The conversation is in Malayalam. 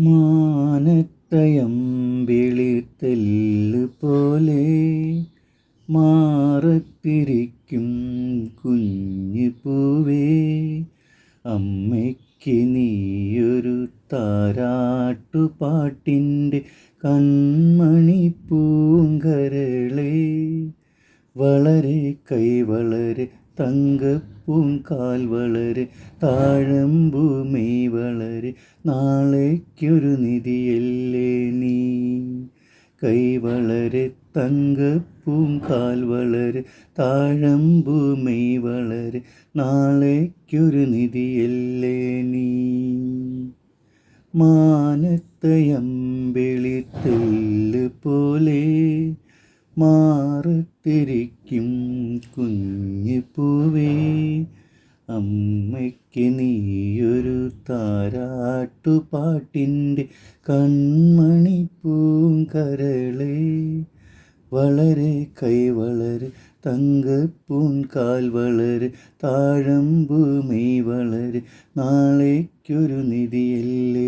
മാനത്തയമ്പിളിത്തെല്ല് പോലെ മാറത്തിരിക്കും കുഞ്ഞു പൂവേ. അമ്മയ്ക്ക് നീയൊരു താരാട്ടുപാട്ടിന്റെ കൺമണി പൂങ്കരളേ. വളരെ കൈ വളരെ തങ്കപ്പൂങ്കാൽ വളരെ താഴമ്പൂമി വളരെ നാളേക്കൊരു നിധിയല്ലേ നീ? കൈ വളരെ തങ്കപ്പൂങ്കാൽ വളരെ താഴമ്പൂമി വളരെ നാളേക്കൊരു നിധിയല്ലേ നീ? മാനത്തയമ്പിളിത്തെല്ല് പോലെ മാറത്തിരിക്കും കുഞ്ഞു പൂവേ. അമ്മയ്ക്ക് നീയൊരു താരാട്ടുപാട്ടിന്റെ കൺമണിപ്പൂം കരളേ. വളരെ കൈ വളരെ തങ്കപ്പൂൻകാൽ വളരെ താഴമ്പൂമി വളരെ. നാളേക്കൊരു നിധിയല്ലേ